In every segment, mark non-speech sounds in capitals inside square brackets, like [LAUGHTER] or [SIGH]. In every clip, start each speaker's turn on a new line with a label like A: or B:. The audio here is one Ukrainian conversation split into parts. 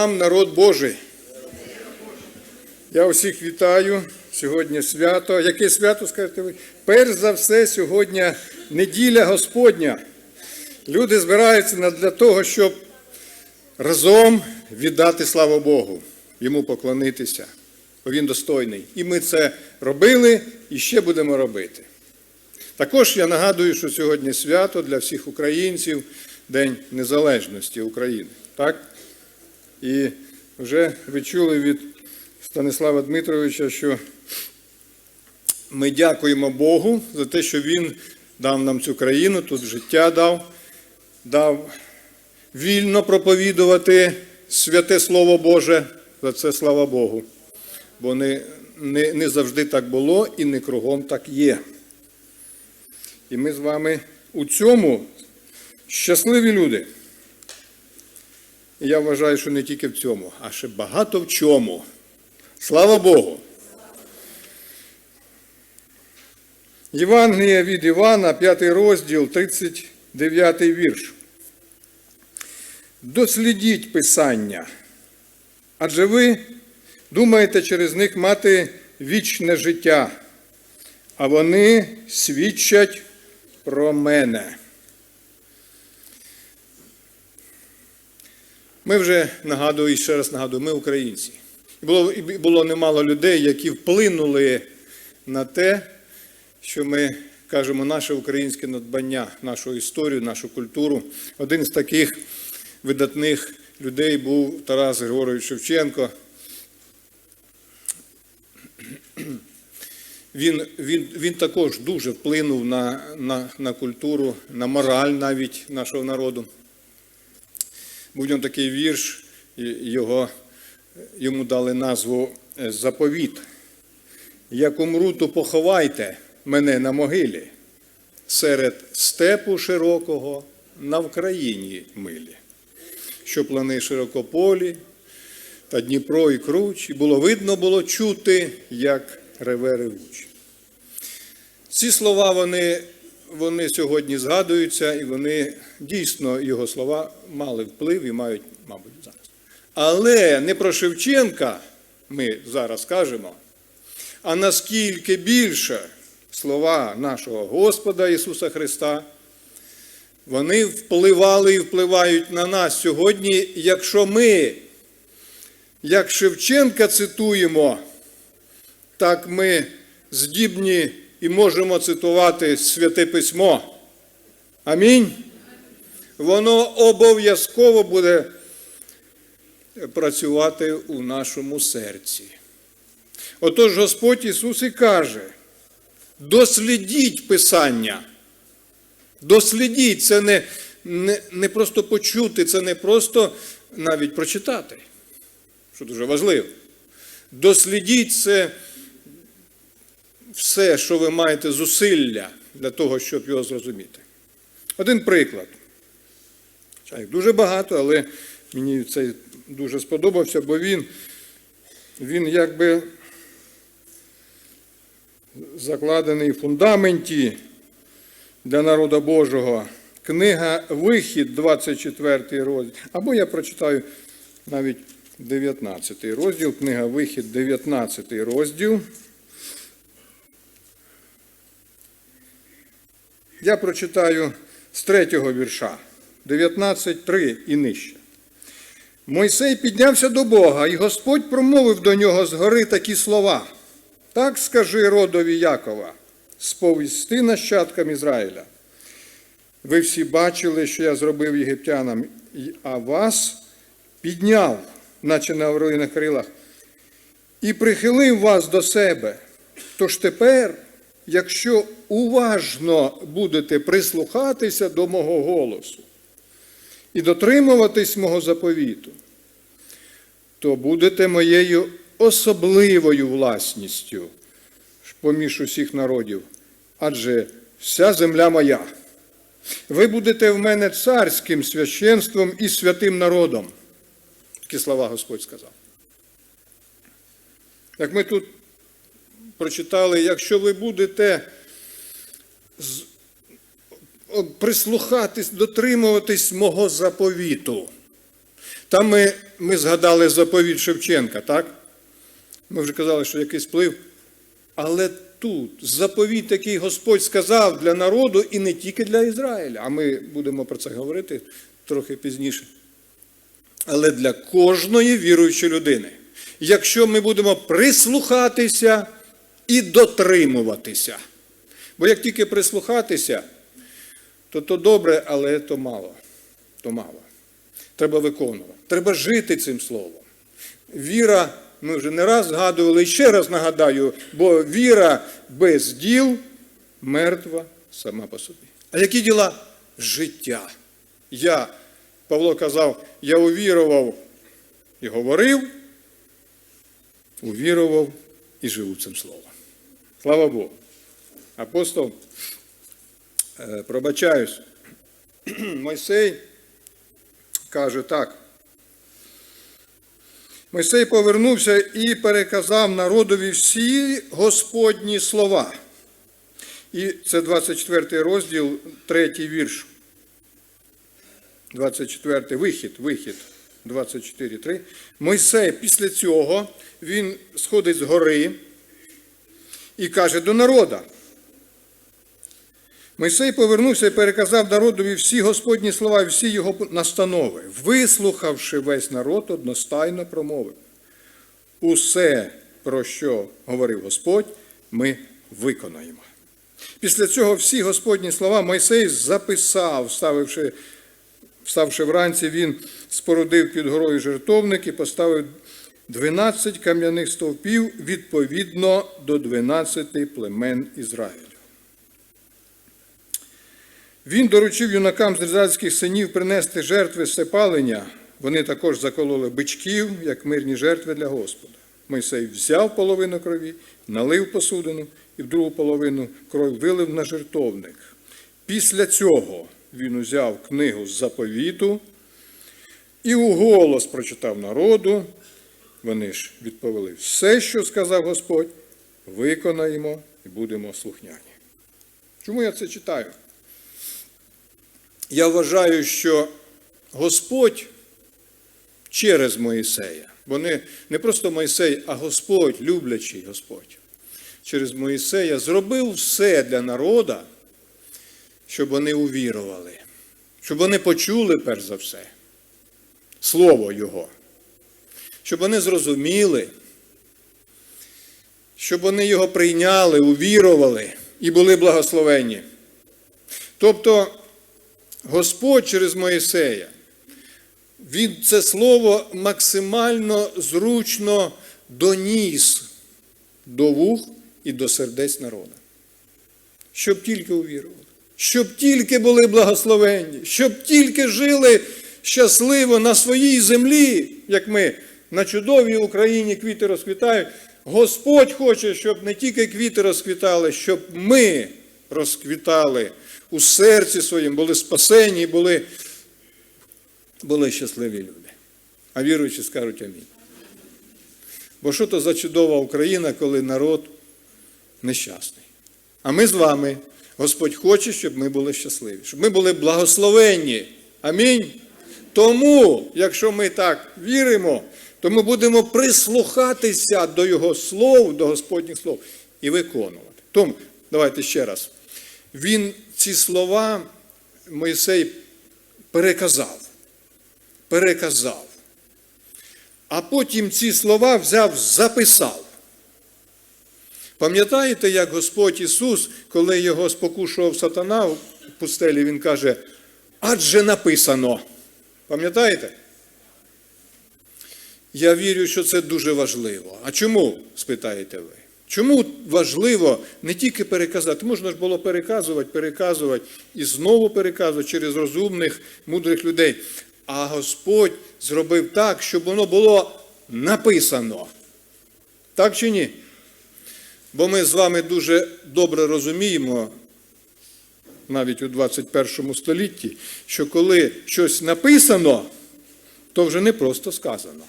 A: Вам, народ Божий. Я усіх вітаю. Сьогодні свято. Яке свято, скажете ви? Перш за все, сьогодні неділя Господня. Люди збираються для того, щоб разом віддати славу Богу, йому поклонитися. Бо він достойний. І ми це робили і ще будемо робити. Також я нагадую, що сьогодні свято для всіх українців, День Незалежності України. Так? І вже ви чули від Станислава Дмитровича, що ми дякуємо Богу за те, що Він дав нам цю країну, тут життя дав, дав вільно проповідувати святе Слово Боже. За це слава Богу. Бо не, не, не завжди так було і не кругом так є. І ми з вами у цьому щасливі люди. Я вважаю, що не тільки в цьому, а ще багато в чому. Слава Богу. Євангелія від Івана, 5 розділ, 39 вірш. Дослідіть Писання, адже ви думаєте через них мати вічне життя, а вони свідчать про мене. Ми вже нагадую і ще раз нагадую, ми українці. Було, було немало людей, які вплинули на те, що ми кажемо наше українське надбання, нашу історію, нашу культуру. Один з таких видатних людей був Тарас Григорович Шевченко. Він, він, він також дуже вплинув на, на, на культуру, на мораль навіть нашого народу. Був в ньому такий вірш, його, йому дали назву е, Заповіт. Як умру, то поховайте мене на могилі серед степу широкого на Вкраїні милі, що плани широкополі та Дніпро і круч, і було видно було чути, як реве ревуч. Ці слова вони, вони сьогодні згадуються, і вони дійсно його слова мали вплив і мають, мабуть, зараз. Але не про Шевченка ми зараз кажемо, а наскільки більше слова нашого Господа Ісуса Христа, вони впливали і впливають на нас сьогодні, якщо ми, як Шевченка цитуємо, так ми здібні і можемо цитувати Святе Письмо. Амінь. Воно обов'язково буде працювати у нашому серці. Отож Господь Ісус і каже: дослідіть Писання. Дослідіть, це не, не, не просто почути, це не просто навіть прочитати, що дуже важливо. Дослідіть це все, що ви маєте зусилля для того, щоб його зрозуміти. Один приклад. Їх дуже багато, але мені цей дуже сподобався, бо він, він якби закладений в фундаменті для народу Божого. Книга Вихід, 24 розділ. Або я прочитаю навіть 19 розділ, книга Вихід, 19 розділ. Я прочитаю з третього вірша, 19.3 і нижче. Мойсей піднявся до Бога, і Господь промовив до нього згори такі слова. Так скажи родові Якова, сповісти нащадкам Ізраїля. Ви всі бачили, що я зробив єгиптянам, а вас підняв, наче на орлиних крилах, і прихилив вас до себе. Тож тепер, якщо уважно будете прислухатися до мого голосу і дотримуватись мого заповіту, то будете моєю особливою власністю поміж усіх народів, адже вся земля моя. Ви будете в мене царським священством і святим народом. Такі слова Господь сказав. Як ми тут прочитали, якщо ви будете прислухатись, дотримуватись мого заповіту, Там ми, ми згадали заповідь Шевченка, так? Ми вже казали, що якийсь вплив. Але тут заповідь, який Господь сказав для народу і не тільки для Ізраїля, а ми будемо про це говорити трохи пізніше. Але для кожної віруючої людини. Якщо ми будемо прислухатися і дотримуватися. Бо як тільки прислухатися, то то добре, але то мало. То мало. Треба виконувати. Треба жити цим словом. Віра, ми вже не раз згадували, і ще раз нагадаю, бо віра без діл мертва сама по собі. А які діла? Життя. Я, Павло казав, я увірував і говорив, увірував і живу цим словом. Слава Богу. Апостол, е, пробачаюсь, [CLEARS THROAT] Мойсей каже так. Мойсей повернувся і переказав народові всі Господні слова. І це 24 розділ, третій вірш. 24 вихід, вихід 24.3. Мойсей після цього він сходить з гори і каже до народа. Мойсей повернувся і переказав народові всі Господні слова всі його настанови. Вислухавши весь народ, одностайно промовив. Усе, про що говорив Господь, ми виконаємо. Після цього всі Господні слова Мойсей записав, ставивши, вставши вранці, він спорудив під горою жертовник і поставив 12 кам'яних стовпів відповідно до 12 племен Ізраїлю. Він доручив юнакам з ізраїльських синів принести жертви всепалення. Вони також закололи бичків, як мирні жертви для Господа. Мойсей взяв половину крові, налив посудину і в другу половину кров вилив на жертовник. Після цього він узяв книгу з заповіту і уголос прочитав народу. Вони ж відповіли: все, що сказав Господь, виконаємо і будемо слухняні. Чому я це читаю? Я вважаю, що Господь через Моїсея, бо не, не просто Моїсей, а Господь, люблячий Господь, через Моїсея зробив все для народа, щоб вони увірували, щоб вони почули перш за все Слово Його, щоб вони зрозуміли, щоб вони його прийняли, увірували і були благословені. Тобто, Господь через Моїсея, він це слово максимально зручно доніс до вух і до сердець народу. Щоб тільки увірували, щоб тільки були благословенні, щоб тільки жили щасливо на своїй землі, як ми на чудовій Україні квіти розквітають. Господь хоче, щоб не тільки квіти розквітали, щоб ми розквітали у серці своїм, були спасені, були, були щасливі люди. А віруючі скажуть амінь. Бо що то за чудова Україна, коли народ нещасний? А ми з вами, Господь хоче, щоб ми були щасливі, щоб ми були благословенні. Амінь. Тому, якщо ми так віримо, то ми будемо прислухатися до Його слов, до Господніх слов і виконувати. Тому, давайте ще раз. Він ці слова Мойсей переказав. Переказав. А потім ці слова взяв, записав. Пам'ятаєте, як Господь Ісус, коли його спокушував сатана в пустелі, Він каже, адже написано. Пам'ятаєте? Я вірю, що це дуже важливо. А чому, спитаєте ви? Чому важливо не тільки переказати? Можна ж було переказувати, переказувати і знову переказувати через розумних, мудрих людей. А Господь зробив так, щоб воно було написано. Так чи ні? Бо ми з вами дуже добре розуміємо, навіть у 21 столітті, що коли щось написано, то вже не просто сказано.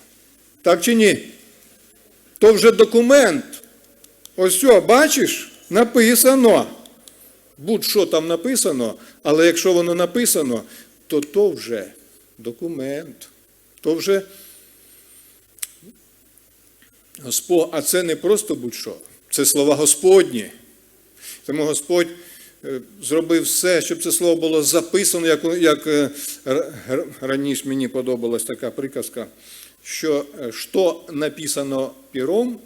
A: Так чи ні? То вже документ. Ось що, бачиш, написано. Будь-що там написано, але якщо воно написано, то то вже документ. то вже Господь, а це не просто будь-що, це слова Господні. Тому Господь е, зробив все, щоб це слово було записано, як, як е, раніше мені подобалась така приказка, що е, що написано пером,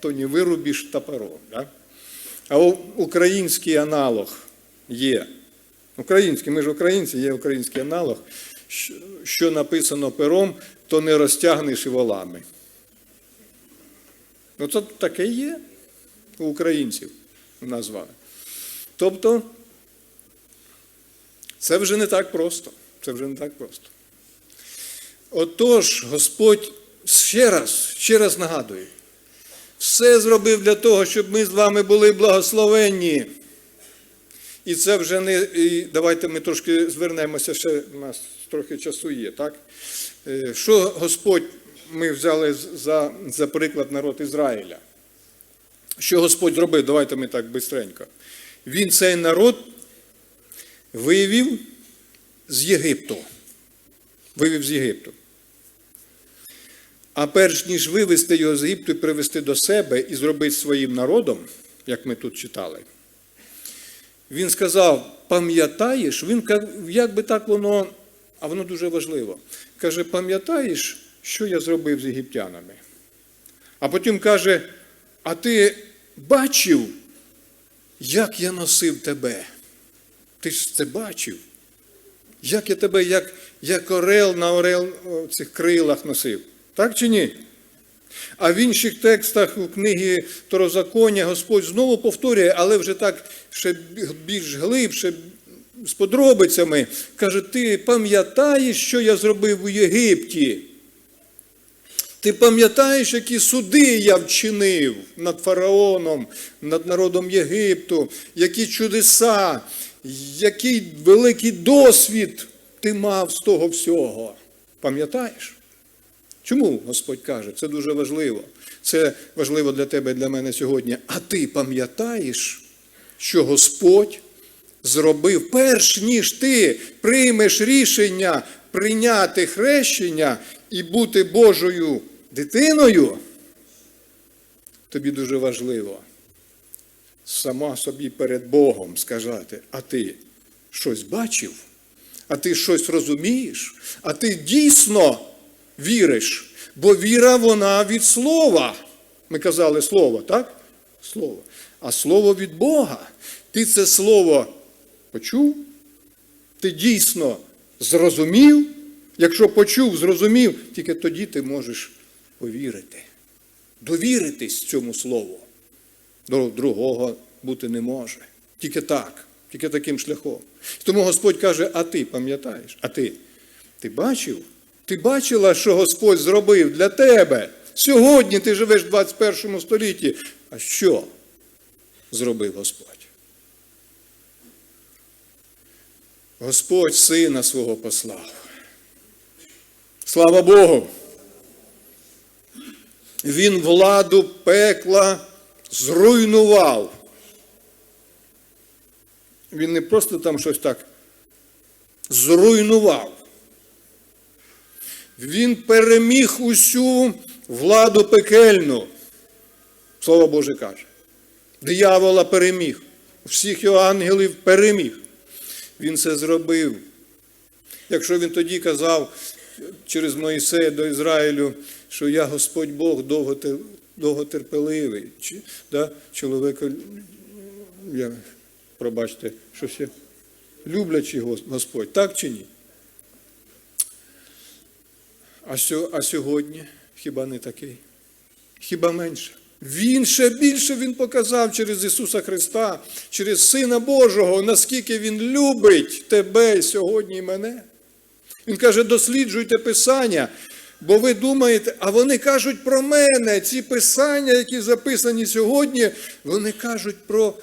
A: то не вирубиш топором. Да? А український аналог є. Український, ми ж українці, є український аналог. Що написано пером, то не розтягнеш і волами. Ну, це таке є у українців назвали. Тобто, це вже не так просто. Це вже не так просто. Отож, Господь ще раз, ще раз нагадує, все зробив для того, щоб ми з вами були благословенні. І це вже не. І давайте ми трошки звернемося, ще у нас трохи часу є, так? Е, Що Господь ми взяли за, за приклад народ Ізраїля? Що Господь зробив? Давайте ми так бистренько. Він цей народ вивів з Єгипту. Вивів з Єгипту. А перш ніж вивести його з Єгипту і привести до себе і зробити своїм народом, як ми тут читали, він сказав: пам'ятаєш, він як би так воно, а воно дуже важливо. Каже, пам'ятаєш, що я зробив з єгиптянами? А потім каже: а ти бачив, як я носив тебе? Ти ж це бачив? Як я тебе, як, як орел на орел цих крилах носив? Так чи ні? А в інших текстах у книгі Второзаконня Господь знову повторює, але вже так ще більш глибше, з подробицями. Каже, ти пам'ятаєш, що я зробив у Єгипті? Ти пам'ятаєш, які суди я вчинив над фараоном, над народом Єгипту, які чудеса, який великий досвід ти мав з того всього? Пам'ятаєш? Чому Господь каже? Це дуже важливо. Це важливо для тебе і для мене сьогодні. А ти пам'ятаєш, що Господь зробив, перш ніж ти приймеш рішення прийняти хрещення і бути Божою дитиною? Тобі дуже важливо сама собі перед Богом сказати, а ти щось бачив? А ти щось розумієш? А ти дійсно віриш? Бо віра вона від слова. Ми казали слово, так? Слово. А слово від Бога. Ти це слово почув? Ти дійсно зрозумів? Якщо почув, зрозумів, тільки тоді ти можеш повірити. Довіритись цьому слову. Другого бути не може. Тільки так, тільки таким шляхом. Тому Господь каже: а ти пам'ятаєш? А ти? Ти бачив? Ти бачила, що Господь зробив для тебе? Сьогодні ти живеш в 21 столітті. А що зробив Господь? Господь сина свого послав. Слава Богу! Він владу пекла зруйнував. Він не просто там щось так зруйнував. Він переміг усю владу пекельну. Слово Боже каже. Диявола переміг. Всіх його ангелів переміг. Він це зробив. Якщо він тоді казав через Моїсея до Ізраїлю, що я Господь Бог довготерпеливий, чи, да, чоловіка, я, пробачте, що ще, люблячий Господь, так чи ні? А, сьо- а сьогодні хіба не такий? Хіба менше? Він ще більше він показав через Ісуса Христа, через Сина Божого, наскільки Він любить тебе сьогодні і мене. Він каже, досліджуйте Писання, бо ви думаєте, а вони кажуть про мене. Ці писання, які записані сьогодні, вони кажуть про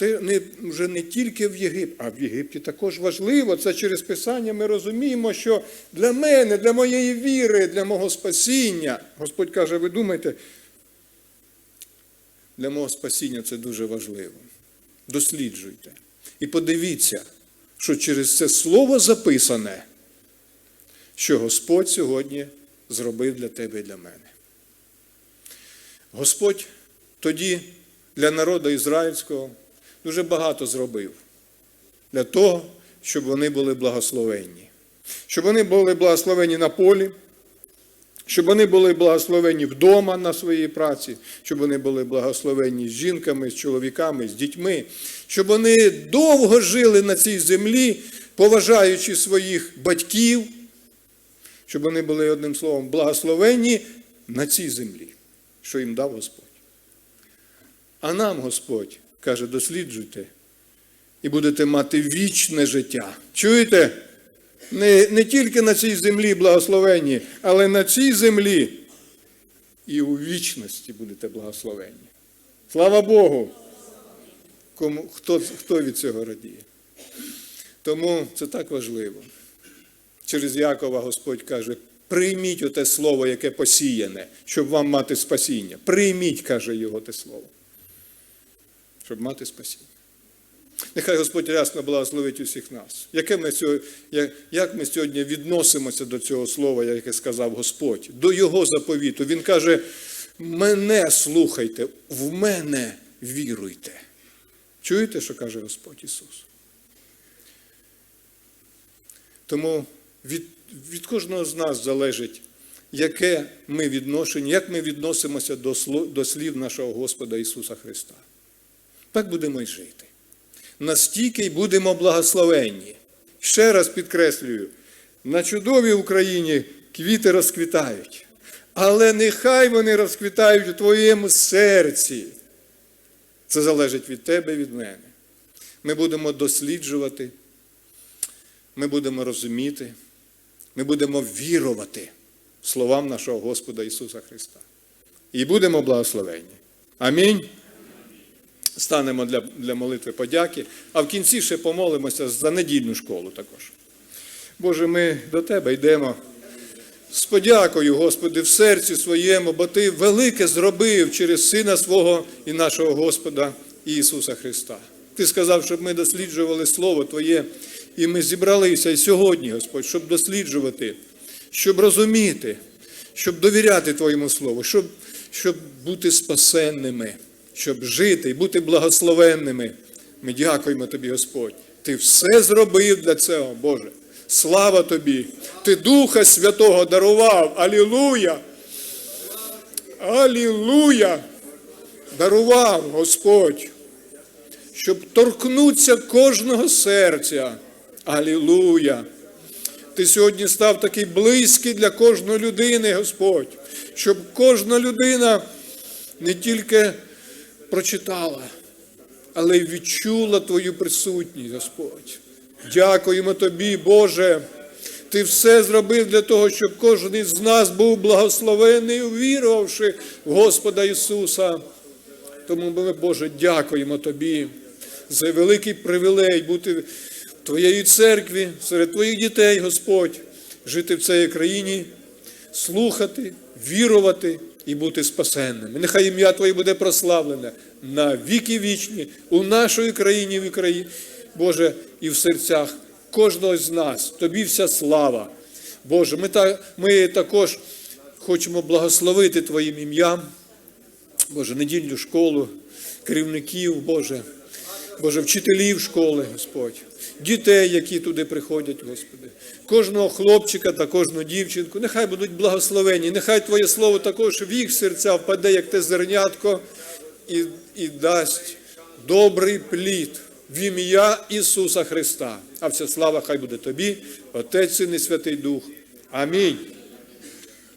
A: те, не, вже не тільки в Єгипті, а в Єгипті також важливо. Це через Писання ми розуміємо, що для мене, для моєї віри, для мого спасіння, Господь каже, ви думаєте, для мого спасіння це дуже важливо. Досліджуйте. І подивіться, що через це слово записане, що Господь сьогодні зробив для тебе і для мене. Господь тоді для народу ізраїльського дуже багато зробив для того, щоб вони були благословенні. Щоб вони були благословені на полі, щоб вони були благословені вдома на своїй праці, щоб вони були благословені з жінками, з чоловіками, з дітьми, щоб вони довго жили на цій землі, поважаючи своїх батьків, щоб вони були одним словом благословенні на цій землі, що їм дав Господь. А нам Господь каже: досліджуйте і будете мати вічне життя. Чуєте? Не, не тільки на цій землі благословенні, але на цій землі і у вічності будете благословенні. Слава Богу! Кому, хто, хто від цього радіє? Тому це так важливо. Через Якова Господь каже: прийміть оте слово, яке посіяне, щоб вам мати спасіння. Прийміть, каже його те слово. Щоб мати спасіння. Нехай Господь рясно благословить усіх нас. Яке ми сьогодні, як- ми сьогодні відносимося до цього слова, яке сказав Господь, до Його заповіту. Він каже: мене слухайте, в мене віруйте. Чуєте, що каже Господь Ісус? Тому від, від кожного з нас залежить, яке ми відношення, як ми відносимося до слів нашого Господа Ісуса Христа. Так будемо й жити. Настільки й будемо благословенні. Ще раз підкреслюю, на чудовій Україні квіти розквітають, але нехай вони розквітають у твоєму серці. Це залежить від тебе від мене. Ми будемо досліджувати, ми будемо розуміти, ми будемо вірувати словам нашого Господа Ісуса Христа. І будемо благословенні. Амінь. Станемо для, для молитви подяки, а в кінці ще помолимося за недільну школу також. Боже, ми до Тебе йдемо з подякою, Господи, в серці своєму, бо Ти велике зробив через Сина свого і нашого Господа Ісуса Христа. Ти сказав, щоб ми досліджували Слово Твоє, і ми зібралися і сьогодні, Господь, щоб досліджувати, щоб розуміти, щоб довіряти Твоєму Слову, щоб, щоб бути спасенними, щоб жити і бути благословенними. Ми дякуємо Тобі, Господь. Ти все зробив для цього, Боже. Слава Тобі! Ти Духа Святого дарував. Алілуя! Алілуя! Дарував Господь, щоб торкнутися кожного серця. Алілуя! Ти сьогодні став такий близький для кожної людини, Господь, щоб кожна людина не тільки прочитала, але й відчула Твою присутність, Господь. Дякуємо Тобі, Боже. Ти все зробив для того, щоб кожен із нас був благословений, увірувавши в Господа Ісуса. Тому ми, Боже, дякуємо Тобі за великий привілей бути в Твоєї церкві, серед Твоїх дітей, Господь, жити в цій країні, слухати, вірувати і бути спасенними. Нехай ім'я Твоє буде прославлене на віки вічні у нашій країні, в Україні, Боже, і в серцях кожного з нас. Тобі вся слава. Боже, ми, та, ми також хочемо благословити Твоїм ім'ям. Боже, недільну школу, керівників, Боже, Боже, вчителів школи, Господь, дітей, які туди приходять, Господи, кожного хлопчика та кожну дівчинку, нехай будуть благословені, нехай Твоє Слово також в їх серця впаде, як те зернятко, і, і дасть добрий плід в ім'я Ісуса Христа. А вся слава хай буде Тобі, Отець Син і Святий Дух. Амінь.